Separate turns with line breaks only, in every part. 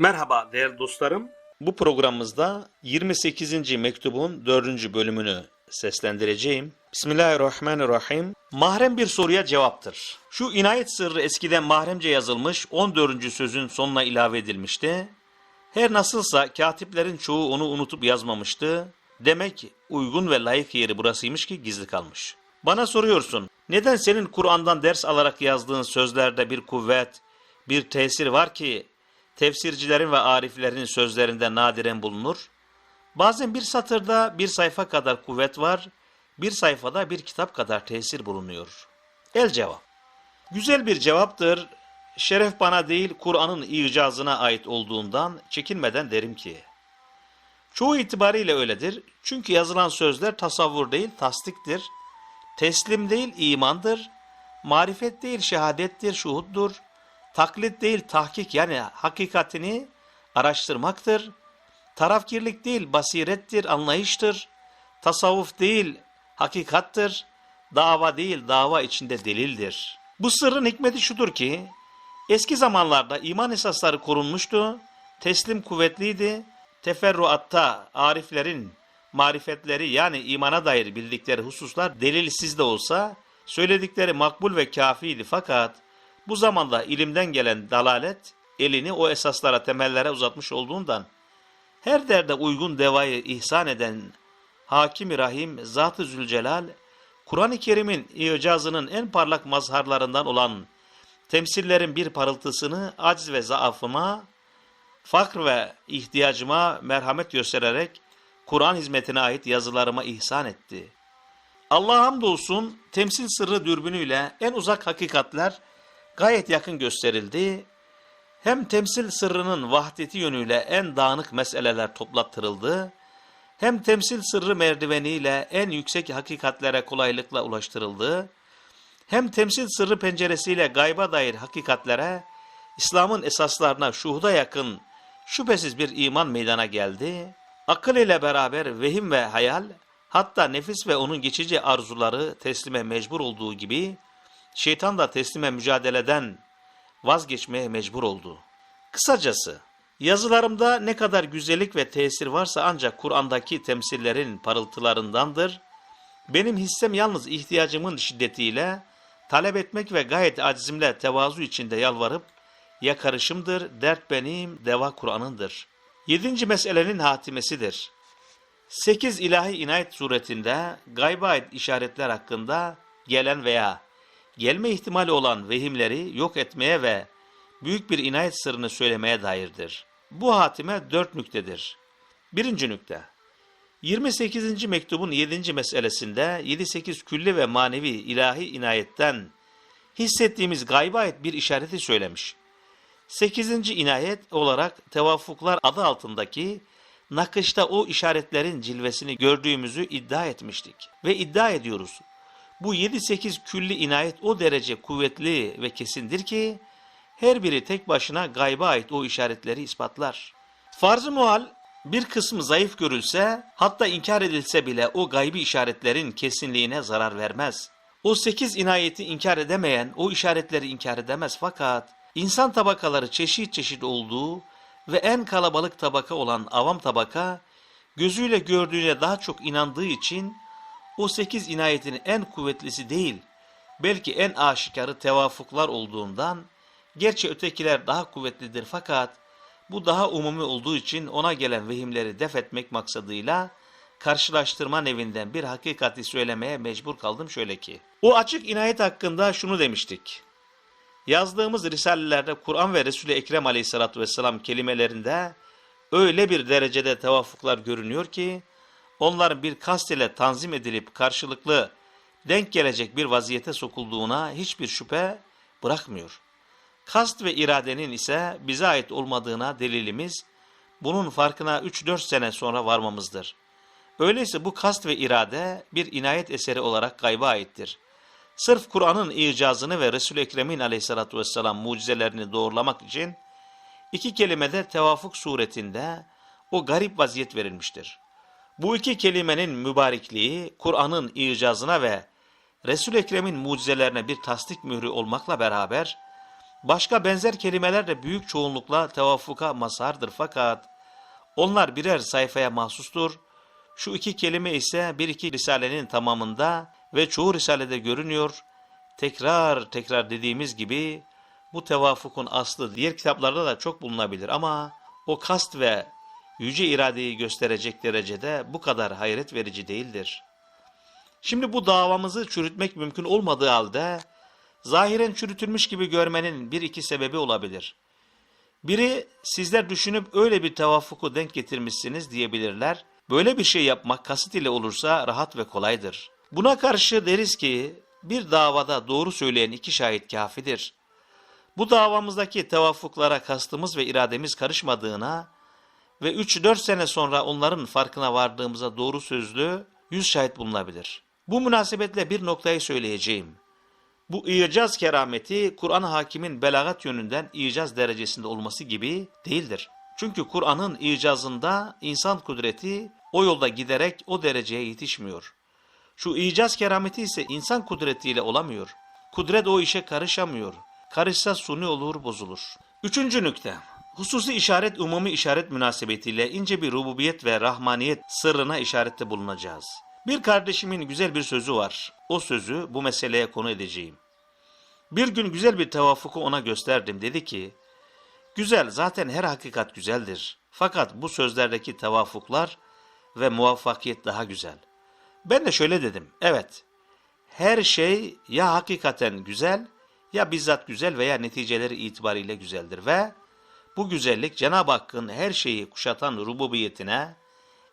Merhaba değerli dostlarım. Bu programımızda 28. mektubun 4. bölümünü seslendireceğim. Bismillahirrahmanirrahim. Mahrem bir soruya cevaptır. Şu inayet sırrı eskiden mahremce yazılmış 14. sözün sonuna ilave edilmişti. Her nasılsa katiplerin çoğu onu unutup yazmamıştı. Demek uygun ve layık yeri burasıymış ki gizli kalmış. Bana soruyorsun, neden senin Kur'an'dan ders alarak yazdığın sözlerde bir kuvvet, bir tesir var ki tefsircilerin ve ariflerin sözlerinde nadiren bulunur? Bazen bir satırda bir sayfa kadar kuvvet var, bir sayfada bir kitap kadar tesir bulunuyor. El cevap. Güzel bir cevaptır. Şeref bana değil Kur'an'ın icazına ait olduğundan çekinmeden derim ki. Çoğu itibariyle öyledir. Çünkü yazılan sözler tasavvur değil tasdiktir. Teslim değil imandır. Marifet değil şehadettir, şuhuddur. Taklit değil tahkik yani hakikatini araştırmaktır. Tarafkirlik değil basirettir, anlayıştır. Tasavvuf değil hakikattır. Dava değil dava içinde delildir. Bu sırrın hikmeti şudur ki, eski zamanlarda iman esasları korunmuştu, teslim kuvvetliydi, teferruatta ariflerin marifetleri yani imana dair bildikleri hususlar delilsiz de olsa söyledikleri makbul ve kafiydi fakat bu zamanda ilimden gelen dalalet elini o esaslara temellere uzatmış olduğundan her derde uygun devayı ihsan eden Hakim-i Rahim Zat-ı Zülcelal Kur'an-ı Kerim'in icazının en parlak mazharlarından olan temsillerin bir parıltısını aciz ve zaafıma, fakr ve ihtiyacıma merhamet göstererek Kur'an hizmetine ait yazılarıma ihsan etti. Allah'a hamdolsun temsil sırrı dürbünüyle en uzak hakikatler gayet yakın gösterildi. Hem temsil sırrının vahdeti yönüyle en dağınık meseleler toplattırıldı, hem temsil sırrı merdiveniyle en yüksek hakikatlere kolaylıkla ulaştırıldı, hem temsil sırrı penceresiyle gayba dair hakikatlere, İslam'ın esaslarına şuhuda yakın şüphesiz bir iman meydana geldi. Akıl ile beraber vehim ve hayal, hatta nefis ve onun geçici arzuları teslime mecbur olduğu gibi, şeytan da teslime mücadeleden vazgeçmeye mecbur oldu. Kısacası, yazılarımda ne kadar güzellik ve tesir varsa ancak Kur'an'daki temsillerin parıltılarındandır. Benim hissem yalnız ihtiyacımın şiddetiyle, talep etmek ve gayet acizimle tevazu içinde yalvarıp, yakarışımdır, dert benim, deva Kur'an'ındır. Yedinci meselenin hatimesidir. Sekiz ilahi inayet suretinde gayba ait işaretler hakkında gelen veya gelme ihtimali olan vehimleri yok etmeye ve büyük bir inayet sırrını söylemeye dairdir. Bu hatime dört nüktedir. Birinci nükte. 28. mektubun 7. meselesinde 7-8 külli ve manevi ilahi inayetten hissettiğimiz gayba ait bir işareti söylemiş. 8. inayet olarak tevafuklar adı altındaki nakışta o işaretlerin cilvesini gördüğümüzü iddia etmiştik. Ve iddia ediyoruz. Bu 7-8 külli inayet o derece kuvvetli ve kesindir ki her biri tek başına gayba ait o işaretleri ispatlar. Farz-ı muhal bir kısmı zayıf görülse hatta inkar edilse bile o gaybi işaretlerin kesinliğine zarar vermez. O sekiz inayeti inkar edemeyen o işaretleri inkar edemez fakat insan tabakaları çeşit çeşit olduğu ve en kalabalık tabaka olan avam tabaka gözüyle gördüğüne daha çok inandığı için o sekiz inayetin en kuvvetlisi değil belki en aşikarı tevafuklar olduğundan gerçi ötekiler daha kuvvetlidir fakat bu daha umumi olduğu için ona gelen vehimleri def etmek maksadıyla karşılaştırma nevinden bir hakikati söylemeye mecbur kaldım şöyle ki. O açık inayet hakkında şunu demiştik. Yazdığımız risalelerde Kur'an ve Resul-i Ekrem aleyhissalatü vesselam kelimelerinde öyle bir derecede tevafuklar görünüyor ki onların bir kast ile tanzim edilip karşılıklı denk gelecek bir vaziyete sokulduğuna hiçbir şüphe bırakmıyor. Kast ve iradenin ise bize ait olmadığına delilimiz, bunun farkına 3-4 sene sonra varmamızdır. Öyleyse bu kast ve irade bir inayet eseri olarak gayba aittir. Sırf Kur'an'ın icazını ve Resul-i Ekrem'in aleyhissalatü vesselam mucizelerini doğrulamak için iki kelimede tevafuk suretinde o garip vaziyet verilmiştir. Bu iki kelimenin mübarekliği Kur'an'ın icazına ve Resul-i Ekrem'in mucizelerine bir tasdik mührü olmakla beraber Başka benzer kelimeler de büyük çoğunlukla tevaffuka mazhardır fakat onlar birer sayfaya mahsustur. Şu iki kelime ise bir iki risalenin tamamında ve çoğu risalede görünüyor. Tekrar tekrar dediğimiz gibi bu tevafukun aslı diğer kitaplarda da çok bulunabilir ama o kast ve yüce iradeyi gösterecek derecede bu kadar hayret verici değildir. Şimdi bu davamızı çürütmek mümkün olmadığı halde zahiren çürütülmüş gibi görmenin bir iki sebebi olabilir. Biri sizler düşünüp öyle bir tevaffuku denk getirmişsiniz diyebilirler. Böyle bir şey yapmak kasıt ile olursa rahat ve kolaydır. Buna karşı deriz ki bir davada doğru söyleyen iki şahit kafidir. Bu davamızdaki tevaffuklara kastımız ve irademiz karışmadığına ve 3-4 sene sonra onların farkına vardığımıza doğru sözlü yüz şahit bulunabilir. Bu münasebetle bir noktayı söyleyeceğim. Bu icaz kerameti Kur'an hakimin belagat yönünden icaz derecesinde olması gibi değildir. Çünkü Kur'an'ın icazında insan kudreti o yolda giderek o dereceye yetişmiyor. Şu icaz kerameti ise insan kudretiyle olamıyor. Kudret o işe karışamıyor. Karışsa suni olur, bozulur. Üçüncü nükte. Hususi işaret umumi işaret münasebetiyle ince bir rububiyet ve rahmaniyet sırrına işarette bulunacağız. Bir kardeşimin güzel bir sözü var. O sözü bu meseleye konu edeceğim. Bir gün güzel bir tevaffuku ona gösterdim. Dedi ki, güzel zaten her hakikat güzeldir. Fakat bu sözlerdeki tevafuklar ve muvaffakiyet daha güzel. Ben de şöyle dedim, evet, her şey ya hakikaten güzel ya bizzat güzel veya neticeleri itibariyle güzeldir ve bu güzellik Cenab-ı Hakk'ın her şeyi kuşatan rububiyetine,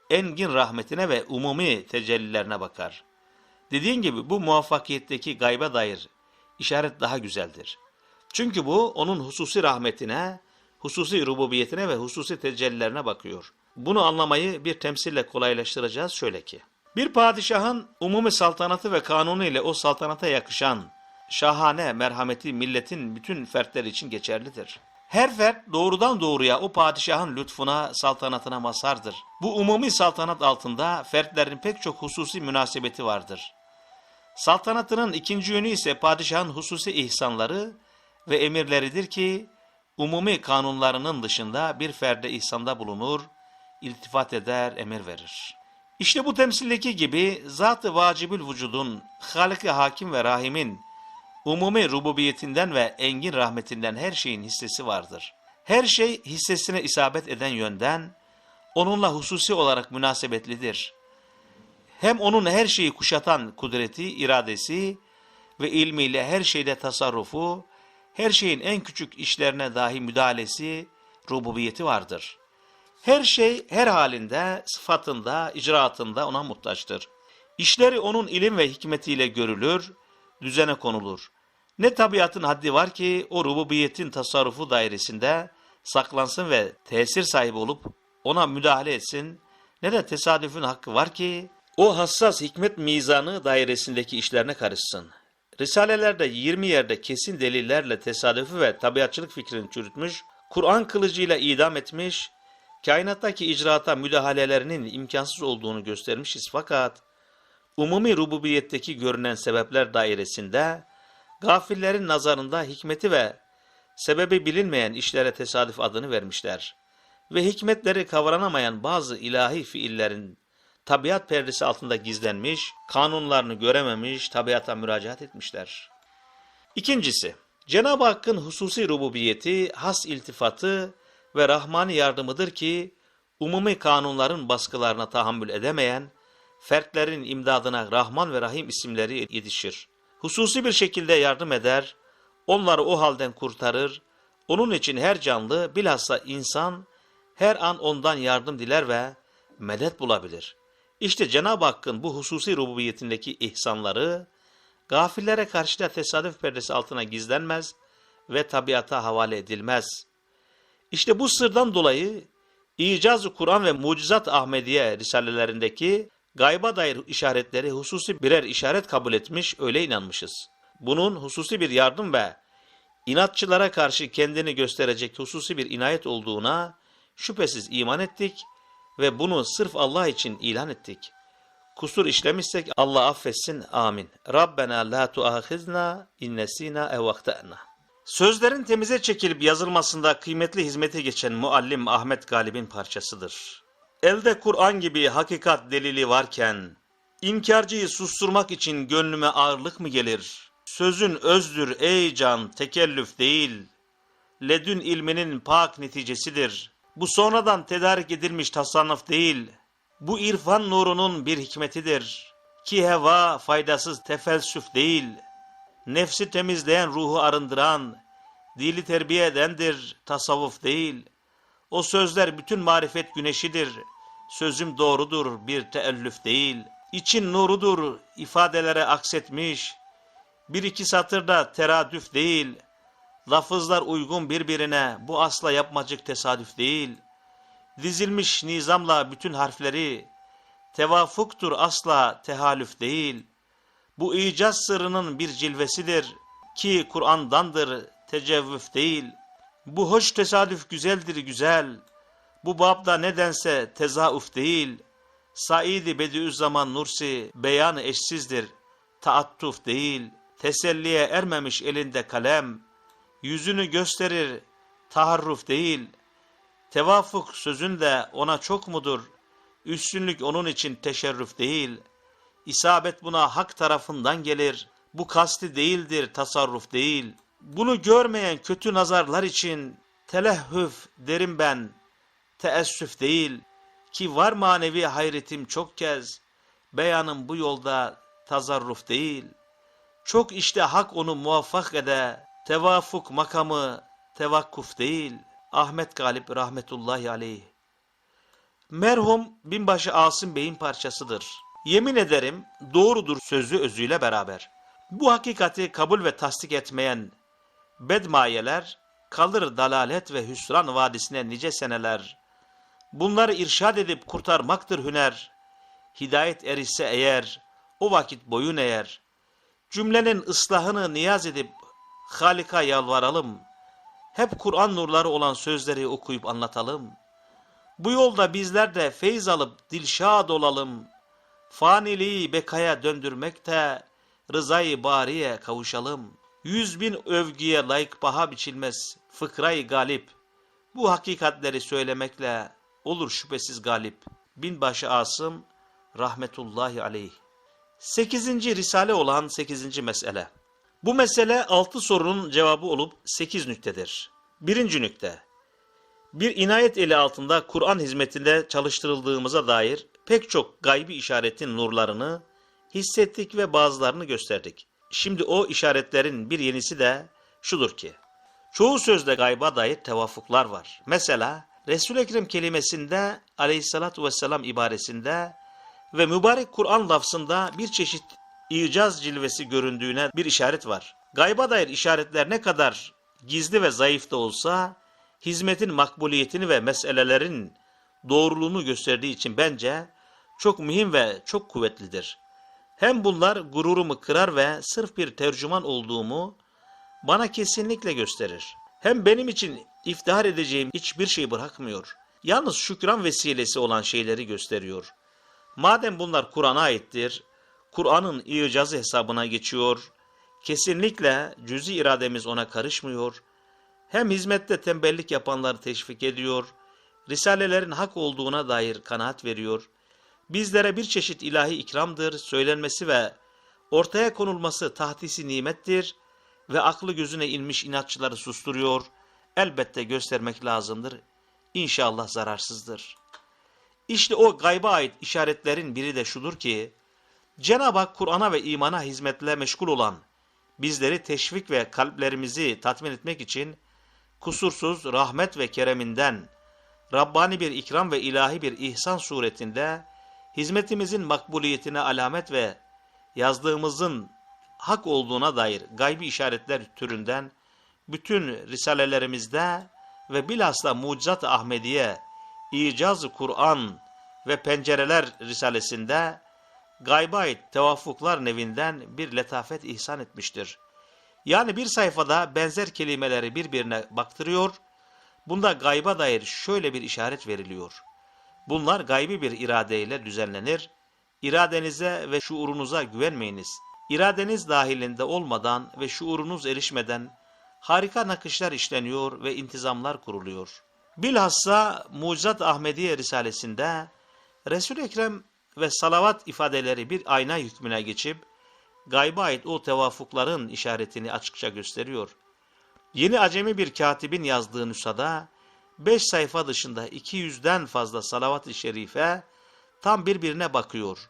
engin rahmetine ve umumi tecellilerine bakar. Dediğin gibi bu muvaffakiyetteki gaybe dair işaret daha güzeldir. Çünkü bu onun hususi rahmetine, hususi rububiyetine ve hususi tecellilerine bakıyor. Bunu anlamayı bir temsille kolaylaştıracağız şöyle ki. Bir padişahın umumi saltanatı ve kanunu ile o saltanata yakışan şahane merhameti milletin bütün fertleri için geçerlidir. Her fert doğrudan doğruya o padişahın lütfuna, saltanatına mazhardır. Bu umumi saltanat altında fertlerin pek çok hususi münasebeti vardır. Saltanatının ikinci yönü ise padişahın hususi ihsanları ve emirleridir ki, umumi kanunlarının dışında bir ferde ihsanda bulunur, iltifat eder, emir verir. İşte bu temsildeki gibi zat-ı vacibül vücudun, halik hakim ve rahimin, umumi rububiyetinden ve engin rahmetinden her şeyin hissesi vardır. Her şey hissesine isabet eden yönden, onunla hususi olarak münasebetlidir. Hem onun her şeyi kuşatan kudreti, iradesi ve ilmiyle her şeyde tasarrufu, her şeyin en küçük işlerine dahi müdahalesi, rububiyeti vardır. Her şey her halinde, sıfatında, icraatında ona muhtaçtır. İşleri onun ilim ve hikmetiyle görülür, düzene konulur. Ne tabiatın haddi var ki o rububiyetin tasarrufu dairesinde saklansın ve tesir sahibi olup ona müdahale etsin, ne de tesadüfün hakkı var ki o hassas hikmet mizanı dairesindeki işlerine karışsın. Risalelerde 20 yerde kesin delillerle tesadüfü ve tabiatçılık fikrini çürütmüş, Kur'an kılıcıyla idam etmiş, kainattaki icraata müdahalelerinin imkansız olduğunu göstermişiz fakat umumi rububiyetteki görünen sebepler dairesinde gafillerin nazarında hikmeti ve sebebi bilinmeyen işlere tesadüf adını vermişler ve hikmetleri kavranamayan bazı ilahi fiillerin tabiat perdesi altında gizlenmiş, kanunlarını görememiş, tabiata müracaat etmişler. İkincisi, Cenab-ı Hakk'ın hususi rububiyeti, has iltifatı ve rahmani yardımıdır ki, umumi kanunların baskılarına tahammül edemeyen, fertlerin imdadına Rahman ve Rahim isimleri yetişir. Hususi bir şekilde yardım eder, onları o halden kurtarır, onun için her canlı, bilhassa insan, her an ondan yardım diler ve medet bulabilir. İşte Cenab-ı Hakk'ın bu hususi rububiyetindeki ihsanları, gafillere karşı da tesadüf perdesi altına gizlenmez ve tabiata havale edilmez. İşte bu sırdan dolayı İcaz-ı Kur'an ve Mucizat Ahmediye risalelerindeki gayba dair işaretleri hususi birer işaret kabul etmiş, öyle inanmışız. Bunun hususi bir yardım ve inatçılara karşı kendini gösterecek hususi bir inayet olduğuna şüphesiz iman ettik ve bunu sırf Allah için ilan ettik. Kusur işlemişsek Allah affetsin amin. Rabbena la tuahizna innesina ev vaktana. Sözlerin temize çekilip yazılmasında kıymetli hizmete geçen muallim Ahmet Galip'in parçasıdır. Elde Kur'an gibi hakikat delili varken, inkarcıyı susturmak için gönlüme ağırlık mı gelir? Sözün özdür ey can, tekellüf değil. Ledün ilminin pak neticesidir. Bu sonradan tedarik edilmiş tasannuf değil. Bu irfan nurunun bir hikmetidir. Ki heva faydasız tefelsüf değil. Nefsi temizleyen ruhu arındıran, dili terbiye edendir, tasavvuf değil. O sözler bütün marifet güneşidir. Sözüm doğrudur, bir teellüf değil. İçin nurudur, ifadelere aksetmiş. Bir iki satırda teradüf değil. Lafızlar uygun birbirine, bu asla yapmacık tesadüf değil. Dizilmiş nizamla bütün harfleri, tevafuktur asla tehalüf değil. Bu icaz sırrının bir cilvesidir ki Kur'an'dandır tecevvüf değil. Bu hoş tesadüf güzeldir güzel. Bu babda nedense tezauf değil. Said-i Bediüzzaman Nursi beyanı eşsizdir. Taattuf değil. Teselliye ermemiş elinde kalem. Yüzünü gösterir. Taharruf değil. Tevafuk sözünde ona çok mudur? Üstünlük onun için teşerrüf değil. İsabet buna hak tarafından gelir. Bu kasti değildir, tasarruf değil. Bunu görmeyen kötü nazarlar için telehhüf derim ben. Teessüf değil. Ki var manevi hayretim çok kez. Beyanım bu yolda tazarruf değil. Çok işte hak onu muvaffak ede. Tevafuk makamı tevakkuf değil. Ahmet Galip rahmetullahi aleyh. Merhum binbaşı Asım Bey'in parçasıdır. Yemin ederim doğrudur sözü özüyle beraber. Bu hakikati kabul ve tasdik etmeyen bedmayeler kalır dalalet ve hüsran vadisine nice seneler. Bunları irşad edip kurtarmaktır hüner. Hidayet erişse eğer, o vakit boyun eğer. Cümlenin ıslahını niyaz edip Halik'a yalvaralım. Hep Kur'an nurları olan sözleri okuyup anlatalım. Bu yolda bizler de feyz alıp dilşad olalım. Faniliği bekaya döndürmekte, rızayı bariye kavuşalım. Yüz bin övgüye layık baha biçilmez fıkrayı galip. Bu hakikatleri söylemekle olur şüphesiz galip. Binbaşı Asım rahmetullahi aleyh. Sekizinci risale olan sekizinci mesele. Bu mesele altı sorunun cevabı olup sekiz nüktedir. Birinci nükte. Bir inayet eli altında Kur'an hizmetinde çalıştırıldığımıza dair pek çok gaybi işaretin nurlarını hissettik ve bazılarını gösterdik. Şimdi o işaretlerin bir yenisi de şudur ki, çoğu sözde gayba dair tevafuklar var. Mesela Resul-i Ekrem kelimesinde aleyhissalatü vesselam ibaresinde ve mübarek Kur'an lafzında bir çeşit icaz cilvesi göründüğüne bir işaret var. Gayba dair işaretler ne kadar gizli ve zayıf da olsa, hizmetin makbuliyetini ve meselelerin doğruluğunu gösterdiği için bence çok mühim ve çok kuvvetlidir. Hem bunlar gururumu kırar ve sırf bir tercüman olduğumu bana kesinlikle gösterir. Hem benim için iftihar edeceğim hiçbir şey bırakmıyor. Yalnız şükran vesilesi olan şeyleri gösteriyor. Madem bunlar Kur'an'a aittir, Kur'an'ın icazı hesabına geçiyor, kesinlikle cüzi irademiz ona karışmıyor, hem hizmette tembellik yapanları teşvik ediyor, risalelerin hak olduğuna dair kanaat veriyor, bizlere bir çeşit ilahi ikramdır, söylenmesi ve ortaya konulması tahtisi nimettir ve aklı gözüne inmiş inatçıları susturuyor, elbette göstermek lazımdır, İnşallah zararsızdır. İşte o gayba ait işaretlerin biri de şudur ki, Cenab-ı Hak Kur'an'a ve imana hizmetle meşgul olan, bizleri teşvik ve kalplerimizi tatmin etmek için, kusursuz rahmet ve kereminden, Rabbani bir ikram ve ilahi bir ihsan suretinde, hizmetimizin makbuliyetine alamet ve yazdığımızın hak olduğuna dair gaybi işaretler türünden, bütün risalelerimizde ve bilhassa Mucizat-ı Ahmediye, İcaz-ı Kur'an ve Pencereler Risalesinde gayba ait tevafuklar nevinden bir letafet ihsan etmiştir. Yani bir sayfada benzer kelimeleri birbirine baktırıyor, bunda gayba dair şöyle bir işaret veriliyor. Bunlar gaybi bir iradeyle düzenlenir, iradenize ve şuurunuza güvenmeyiniz. İradeniz dahilinde olmadan ve şuurunuz erişmeden harika nakışlar işleniyor ve intizamlar kuruluyor. Bilhassa Mucizat Ahmediye Risalesinde Resul-i Ekrem ve salavat ifadeleri bir ayna hükmüne geçip gayba ait o tevafukların işaretini açıkça gösteriyor. Yeni acemi bir katibin yazdığı nüshada 5 sayfa dışında 200'den fazla salavat-ı şerife tam birbirine bakıyor.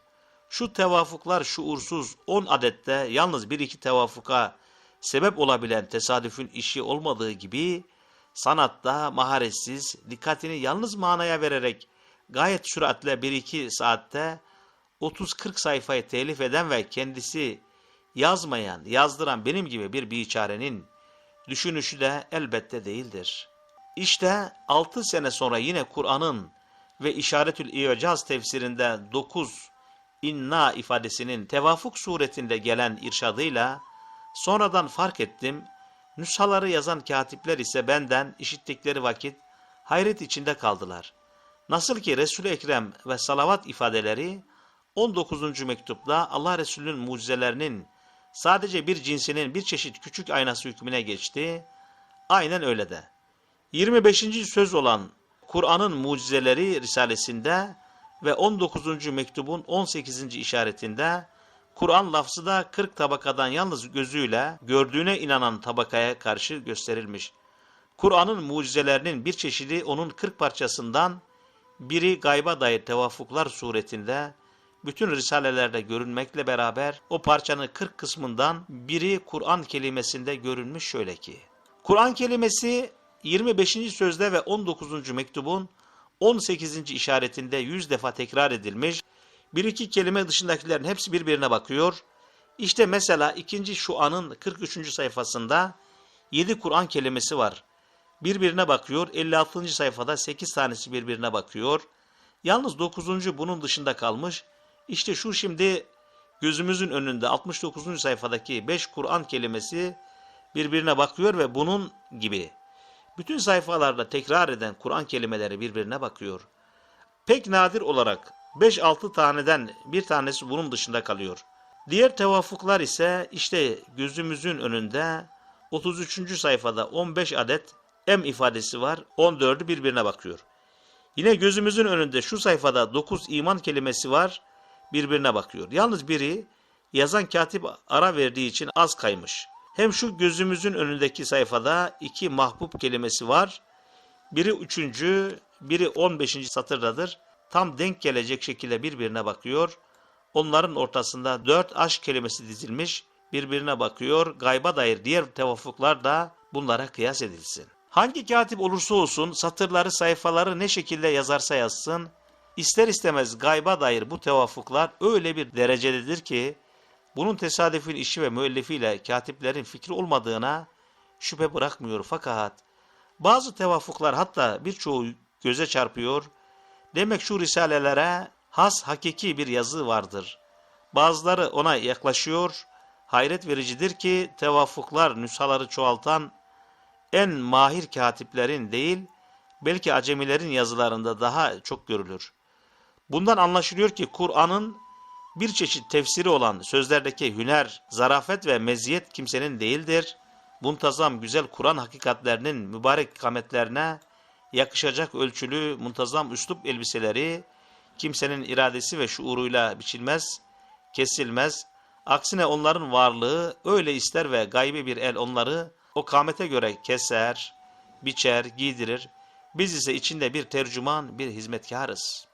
Şu tevafuklar şuursuz 10 adette yalnız bir iki tevafuka sebep olabilen tesadüfün işi olmadığı gibi sanatta maharetsiz dikkatini yalnız manaya vererek gayet süratle bir iki saatte 30-40 sayfayı telif eden ve kendisi yazmayan, yazdıran benim gibi bir biçarenin düşünüşü de elbette değildir. İşte 6 sene sonra yine Kur'an'ın ve İşaretül İcaz tefsirinde 9 inna ifadesinin tevafuk suretinde gelen irşadıyla sonradan fark ettim, nüshaları yazan katipler ise benden işittikleri vakit hayret içinde kaldılar. Nasıl ki Resul-i Ekrem ve salavat ifadeleri 19. mektupta Allah Resulü'nün mucizelerinin sadece bir cinsinin bir çeşit küçük aynası hükmüne geçti. Aynen öyle de. 25. söz olan Kur'an'ın mucizeleri risalesinde ve 19. mektubun 18. işaretinde Kur'an lafzı da 40 tabakadan yalnız gözüyle gördüğüne inanan tabakaya karşı gösterilmiş. Kur'an'ın mucizelerinin bir çeşidi onun 40 parçasından biri gayba dair tevafuklar suretinde bütün risalelerde görünmekle beraber o parçanın 40 kısmından biri Kur'an kelimesinde görünmüş şöyle ki. Kur'an kelimesi 25. sözde ve 19. mektubun 18. işaretinde 100 defa tekrar edilmiş. Bir iki kelime dışındakilerin hepsi birbirine bakıyor. İşte mesela ikinci şu anın 43. sayfasında 7 Kur'an kelimesi var. Birbirine bakıyor. 56. sayfada 8 tanesi birbirine bakıyor. Yalnız 9. bunun dışında kalmış. İşte şu şimdi gözümüzün önünde 69. sayfadaki 5 Kur'an kelimesi birbirine bakıyor ve bunun gibi. Bütün sayfalarda tekrar eden Kur'an kelimeleri birbirine bakıyor. Pek nadir olarak 5-6 taneden bir tanesi bunun dışında kalıyor. Diğer tevafuklar ise işte gözümüzün önünde 33. sayfada 15 adet em ifadesi var. 14'ü birbirine bakıyor. Yine gözümüzün önünde şu sayfada 9 iman kelimesi var. Birbirine bakıyor. Yalnız biri yazan katip ara verdiği için az kaymış. Hem şu gözümüzün önündeki sayfada iki mahbub kelimesi var. Biri üçüncü, biri on beşinci satırdadır. Tam denk gelecek şekilde birbirine bakıyor. Onların ortasında dört aşk kelimesi dizilmiş. Birbirine bakıyor. Gayba dair diğer tevafuklar da bunlara kıyas edilsin. Hangi katip olursa olsun satırları sayfaları ne şekilde yazarsa yazsın, ister istemez gayba dair bu tevafuklar öyle bir derecededir ki, bunun tesadüfün işi ve müellifiyle katiplerin fikri olmadığına şüphe bırakmıyor fakat bazı tevafuklar hatta birçoğu göze çarpıyor. Demek şu risalelere has hakiki bir yazı vardır. Bazıları ona yaklaşıyor. Hayret vericidir ki tevafuklar nüshaları çoğaltan en mahir katiplerin değil belki acemilerin yazılarında daha çok görülür. Bundan anlaşılıyor ki Kur'an'ın bir çeşit tefsiri olan sözlerdeki hüner, zarafet ve meziyet kimsenin değildir. Muntazam güzel Kur'an hakikatlerinin mübarek kametlerine yakışacak ölçülü muntazam üslup elbiseleri kimsenin iradesi ve şuuruyla biçilmez, kesilmez. Aksine onların varlığı öyle ister ve gaybi bir el onları o kamete göre keser, biçer, giydirir. Biz ise içinde bir tercüman, bir hizmetkarız.''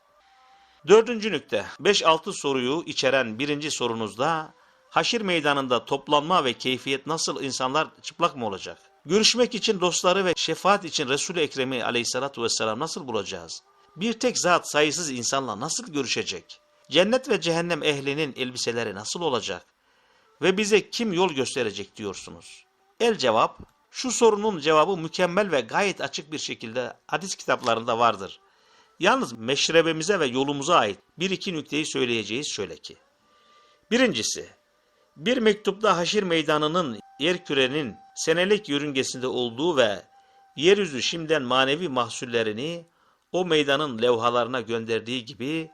Dördüncü nükte, 5-6 soruyu içeren birinci sorunuzda, haşir meydanında toplanma ve keyfiyet nasıl insanlar çıplak mı olacak? Görüşmek için dostları ve şefaat için Resul-i Ekrem'i aleyhissalatü vesselam nasıl bulacağız? Bir tek zat sayısız insanla nasıl görüşecek? Cennet ve cehennem ehlinin elbiseleri nasıl olacak? Ve bize kim yol gösterecek diyorsunuz? El cevap, şu sorunun cevabı mükemmel ve gayet açık bir şekilde hadis kitaplarında vardır. Yalnız meşrebemize ve yolumuza ait bir iki nükteyi söyleyeceğiz şöyle ki. Birincisi, bir mektupta haşir meydanının yer kürenin senelik yörüngesinde olduğu ve yeryüzü şimdiden manevi mahsullerini o meydanın levhalarına gönderdiği gibi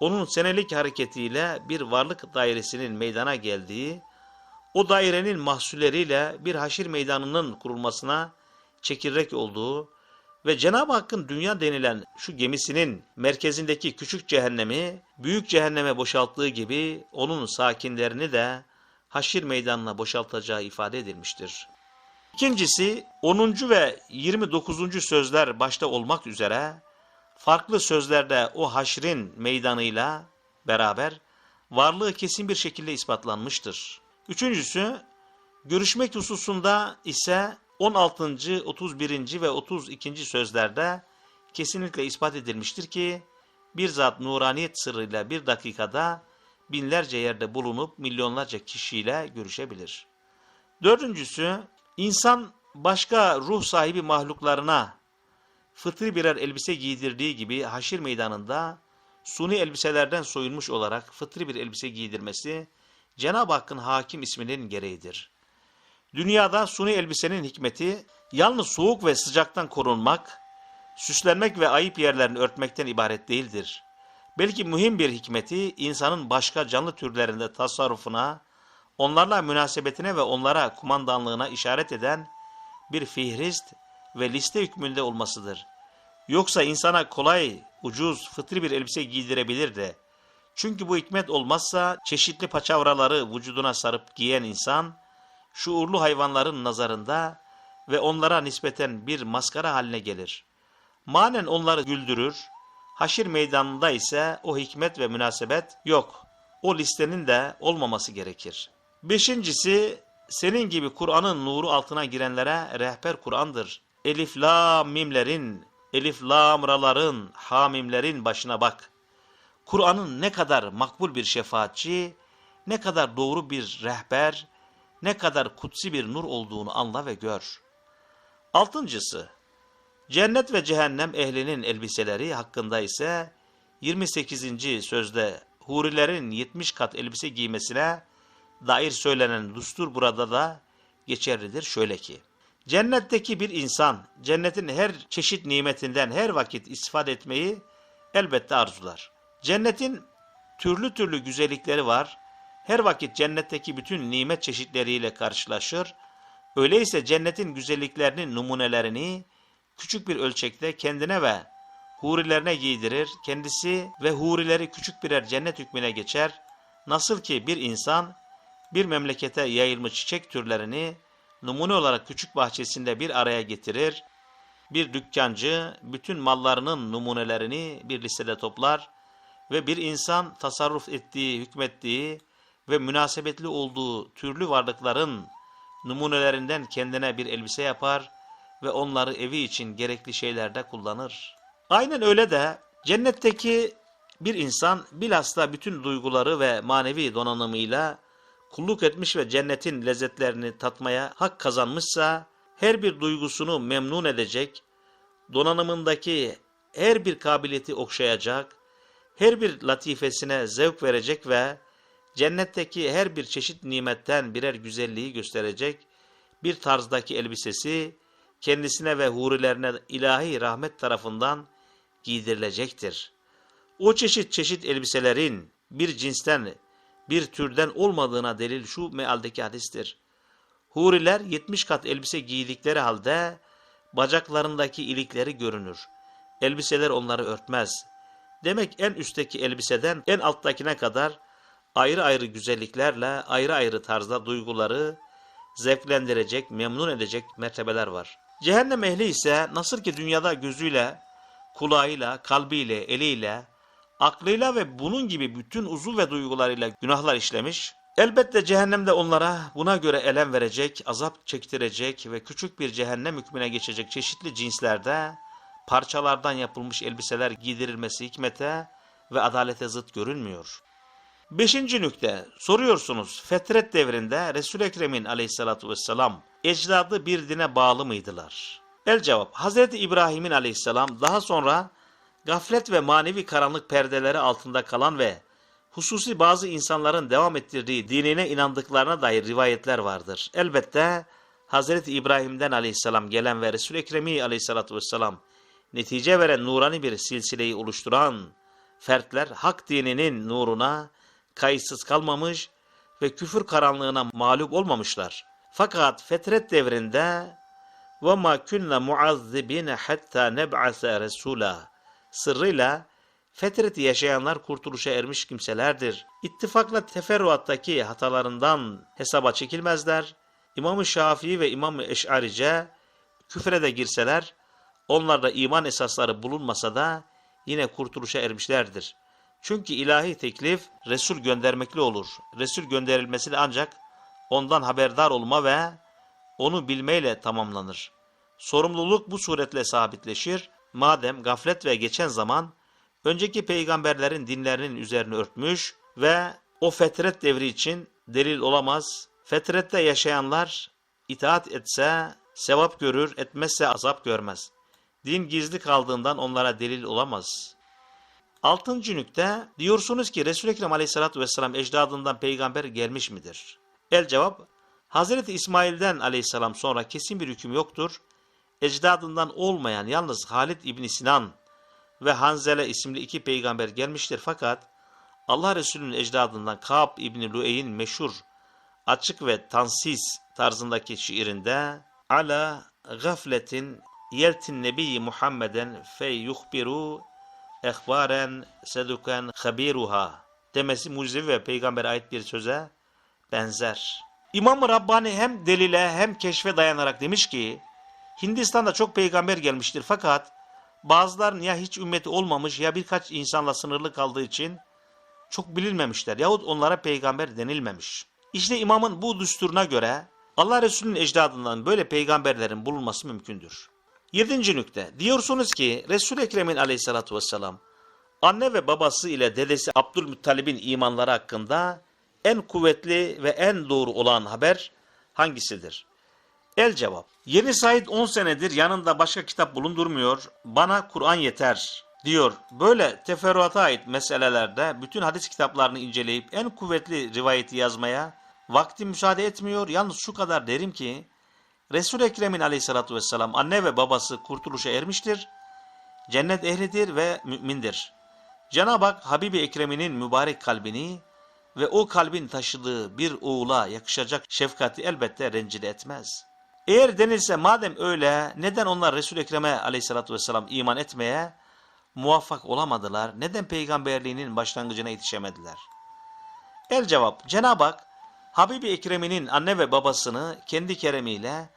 onun senelik hareketiyle bir varlık dairesinin meydana geldiği, o dairenin mahsulleriyle bir haşir meydanının kurulmasına çekirdek olduğu ve Cenab-ı Hakk'ın dünya denilen şu gemisinin merkezindeki küçük cehennemi büyük cehenneme boşalttığı gibi onun sakinlerini de haşir meydanına boşaltacağı ifade edilmiştir. İkincisi 10. ve 29. sözler başta olmak üzere farklı sözlerde o haşrin meydanıyla beraber varlığı kesin bir şekilde ispatlanmıştır. Üçüncüsü görüşmek hususunda ise 16. 31. ve 32. sözlerde kesinlikle ispat edilmiştir ki bir zat nuraniyet sırrıyla bir dakikada binlerce yerde bulunup milyonlarca kişiyle görüşebilir. Dördüncüsü insan başka ruh sahibi mahluklarına fıtri birer elbise giydirdiği gibi haşir meydanında suni elbiselerden soyunmuş olarak fıtri bir elbise giydirmesi Cenab-ı Hakk'ın hakim isminin gereğidir. Dünyada suni elbisenin hikmeti yalnız soğuk ve sıcaktan korunmak, süslenmek ve ayıp yerlerini örtmekten ibaret değildir. Belki mühim bir hikmeti insanın başka canlı türlerinde tasarrufuna, onlarla münasebetine ve onlara kumandanlığına işaret eden bir fihrist ve liste hükmünde olmasıdır. Yoksa insana kolay, ucuz, fıtri bir elbise giydirebilir de. Çünkü bu hikmet olmazsa çeşitli paçavraları vücuduna sarıp giyen insan, şuurlu hayvanların nazarında ve onlara nispeten bir maskara haline gelir. Manen onları güldürür, haşir meydanında ise o hikmet ve münasebet yok. O listenin de olmaması gerekir. Beşincisi, senin gibi Kur'an'ın nuru altına girenlere rehber Kur'an'dır. Elif la mimlerin, elif la mraların, hamimlerin başına bak. Kur'an'ın ne kadar makbul bir şefaatçi, ne kadar doğru bir rehber, ne kadar kutsi bir nur olduğunu anla ve gör. Altıncısı, cennet ve cehennem ehlinin elbiseleri hakkında ise 28. sözde hurilerin 70 kat elbise giymesine dair söylenen düstur burada da geçerlidir şöyle ki. Cennetteki bir insan cennetin her çeşit nimetinden her vakit istifade etmeyi elbette arzular. Cennetin türlü türlü güzellikleri var. Her vakit cennetteki bütün nimet çeşitleriyle karşılaşır. Öyleyse cennetin güzelliklerinin numunelerini küçük bir ölçekte kendine ve hurilerine giydirir. Kendisi ve hurileri küçük birer cennet hükmüne geçer. Nasıl ki bir insan bir memlekete yayılmış çiçek türlerini numune olarak küçük bahçesinde bir araya getirir. Bir dükkancı bütün mallarının numunelerini bir listede toplar ve bir insan tasarruf ettiği, hükmettiği ve münasebetli olduğu türlü varlıkların numunelerinden kendine bir elbise yapar ve onları evi için gerekli şeylerde kullanır. Aynen öyle de cennetteki bir insan bilhassa bütün duyguları ve manevi donanımıyla kulluk etmiş ve cennetin lezzetlerini tatmaya hak kazanmışsa her bir duygusunu memnun edecek, donanımındaki her bir kabiliyeti okşayacak, her bir latifesine zevk verecek ve cennetteki her bir çeşit nimetten birer güzelliği gösterecek bir tarzdaki elbisesi kendisine ve hurilerine ilahi rahmet tarafından giydirilecektir. O çeşit çeşit elbiselerin bir cinsten, bir türden olmadığına delil şu mealdeki hadistir. Huriler 70 kat elbise giydikleri halde bacaklarındaki ilikleri görünür. Elbiseler onları örtmez. Demek en üstteki elbiseden en alttakine kadar ayrı ayrı güzelliklerle, ayrı ayrı tarzda duyguları zevklendirecek, memnun edecek mertebeler var. Cehennem ehli ise nasıl ki dünyada gözüyle, kulağıyla, kalbiyle, eliyle, aklıyla ve bunun gibi bütün uzuv ve duygularıyla günahlar işlemiş, elbette cehennemde onlara buna göre elem verecek, azap çektirecek ve küçük bir cehennem hükmüne geçecek çeşitli cinslerde parçalardan yapılmış elbiseler giydirilmesi hikmete ve adalete zıt görünmüyor. Beşinci nükte, soruyorsunuz fetret devrinde Resul-i Ekrem'in aleyhissalatu vesselam ecdadı bir dine bağlı mıydılar? El cevap, Hazreti İbrahim'in aleyhisselam daha sonra gaflet ve manevi karanlık perdeleri altında kalan ve hususi bazı insanların devam ettirdiği dinine inandıklarına dair rivayetler vardır. Elbette Hazreti İbrahim'den aleyhisselam gelen ve Resul-i Ekremi aleyhissalatu vesselam netice veren nurani bir silsileyi oluşturan fertler hak dininin nuruna kayıtsız kalmamış ve küfür karanlığına mağlup olmamışlar. Fakat fetret devrinde ve ma kunna muazzibine hatta neb'ase resula sırrıyla fetreti yaşayanlar kurtuluşa ermiş kimselerdir. İttifakla teferruattaki hatalarından hesaba çekilmezler. İmam-ı Şafii ve İmam-ı Eş'arice küfre de girseler onlarda iman esasları bulunmasa da yine kurtuluşa ermişlerdir. Çünkü ilahi teklif Resul göndermekle olur. Resul gönderilmesi de ancak ondan haberdar olma ve onu bilmeyle tamamlanır. Sorumluluk bu suretle sabitleşir. Madem gaflet ve geçen zaman önceki peygamberlerin dinlerinin üzerine örtmüş ve o fetret devri için delil olamaz. Fetrette yaşayanlar itaat etse sevap görür, etmezse azap görmez. Din gizli kaldığından onlara delil olamaz. Altıncı nükte, diyorsunuz ki Resul-i Ekrem aleyhissalatü vesselam ecdadından peygamber gelmiş midir? El cevap, Hazreti İsmail'den aleyhisselam sonra kesin bir hüküm yoktur. Ecdadından olmayan yalnız Halid İbni Sinan ve Hanzele isimli iki peygamber gelmiştir fakat Allah Resulü'nün ecdadından Ka'b İbni Luey'in meşhur açık ve tansis tarzındaki şiirinde ala gafletin yeltin nebiyyi Muhammeden fe yuhbiru ehbaren seduken habiruha demesi mucizevi ve peygambere ait bir söze benzer. İmam-ı Rabbani hem delile hem keşfe dayanarak demiş ki Hindistan'da çok peygamber gelmiştir fakat bazıların ya hiç ümmeti olmamış ya birkaç insanla sınırlı kaldığı için çok bilinmemişler yahut onlara peygamber denilmemiş. İşte imamın bu düsturuna göre Allah Resulü'nün ecdadından böyle peygamberlerin bulunması mümkündür. Yedinci nükte. Diyorsunuz ki Resul-i Ekrem'in aleyhissalatü vesselam anne ve babası ile dedesi Abdülmuttalib'in imanları hakkında en kuvvetli ve en doğru olan haber hangisidir? El cevap. Yeni Said 10 senedir yanında başka kitap bulundurmuyor. Bana Kur'an yeter diyor. Böyle teferruata ait meselelerde bütün hadis kitaplarını inceleyip en kuvvetli rivayeti yazmaya vakti müsaade etmiyor. Yalnız şu kadar derim ki Resul-i Ekrem'in aleyhissalatü vesselam anne ve babası kurtuluşa ermiştir. Cennet ehlidir ve mümindir. Cenab-ı Hak Habibi Ekrem'inin mübarek kalbini ve o kalbin taşıdığı bir oğula yakışacak şefkati elbette rencide etmez. Eğer denilse madem öyle neden onlar Resul-i Ekrem'e aleyhissalatü vesselam iman etmeye muvaffak olamadılar? Neden peygamberliğinin başlangıcına yetişemediler? El cevap Cenab-ı Hak Habibi Ekrem'inin anne ve babasını kendi keremiyle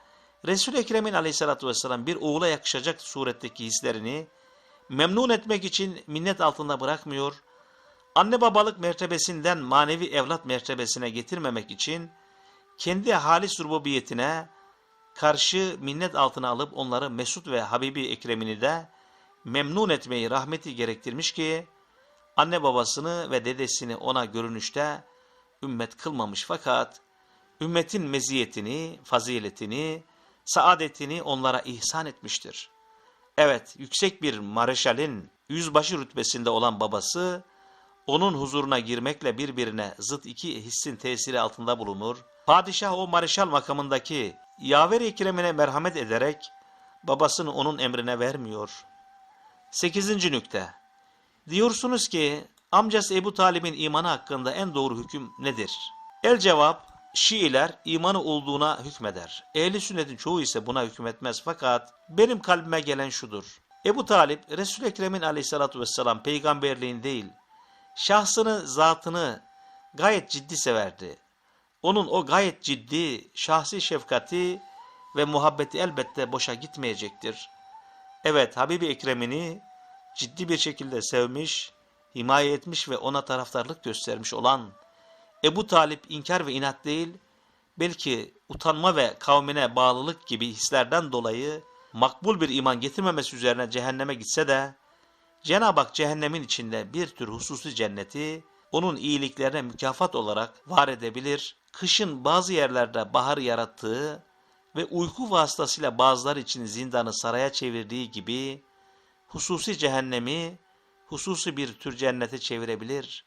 Resul-i Ekrem'in aleyhissalatü vesselam bir oğula yakışacak suretteki hislerini memnun etmek için minnet altında bırakmıyor, anne babalık mertebesinden manevi evlat mertebesine getirmemek için kendi halis rububiyetine karşı minnet altına alıp onları Mesut ve Habibi Ekrem'ini de memnun etmeyi rahmeti gerektirmiş ki anne babasını ve dedesini ona görünüşte ümmet kılmamış fakat ümmetin meziyetini, faziletini, saadetini onlara ihsan etmiştir. Evet, yüksek bir mareşalin yüzbaşı rütbesinde olan babası, onun huzuruna girmekle birbirine zıt iki hissin tesiri altında bulunur. Padişah o mareşal makamındaki yaver-i ekremine merhamet ederek babasını onun emrine vermiyor. Sekizinci nükte. Diyorsunuz ki amcası Ebu Talib'in imanı hakkında en doğru hüküm nedir? El cevap Şiiler imanı olduğuna hükmeder. Ehli sünnetin çoğu ise buna hükmetmez fakat benim kalbime gelen şudur. Ebu Talip Resul-i Ekrem'in aleyhissalatü vesselam peygamberliğin değil, şahsını, zatını gayet ciddi severdi. Onun o gayet ciddi, şahsi şefkati ve muhabbeti elbette boşa gitmeyecektir. Evet, Habibi Ekrem'ini ciddi bir şekilde sevmiş, himaye etmiş ve ona taraftarlık göstermiş olan Ebu Talip inkar ve inat değil, belki utanma ve kavmine bağlılık gibi hislerden dolayı makbul bir iman getirmemesi üzerine cehenneme gitse de, Cenab-ı Hak cehennemin içinde bir tür hususi cenneti, onun iyiliklerine mükafat olarak var edebilir. Kışın bazı yerlerde bahar yarattığı ve uyku vasıtasıyla bazılar için zindanı saraya çevirdiği gibi, hususi cehennemi, hususi bir tür cennete çevirebilir.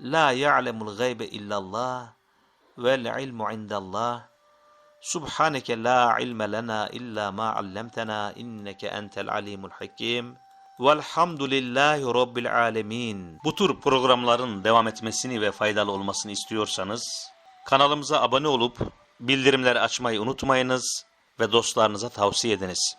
La ya'lemul gaybe illallah vel ilmu indallah. Subhaneke la ilme lena illa ma allamtena inneke entel alimul hakim. Velhamdülillahi Rabbil alemin. Bu tür programların devam etmesini ve faydalı olmasını istiyorsanız kanalımıza abone olup bildirimleri açmayı unutmayınız ve dostlarınıza tavsiye ediniz.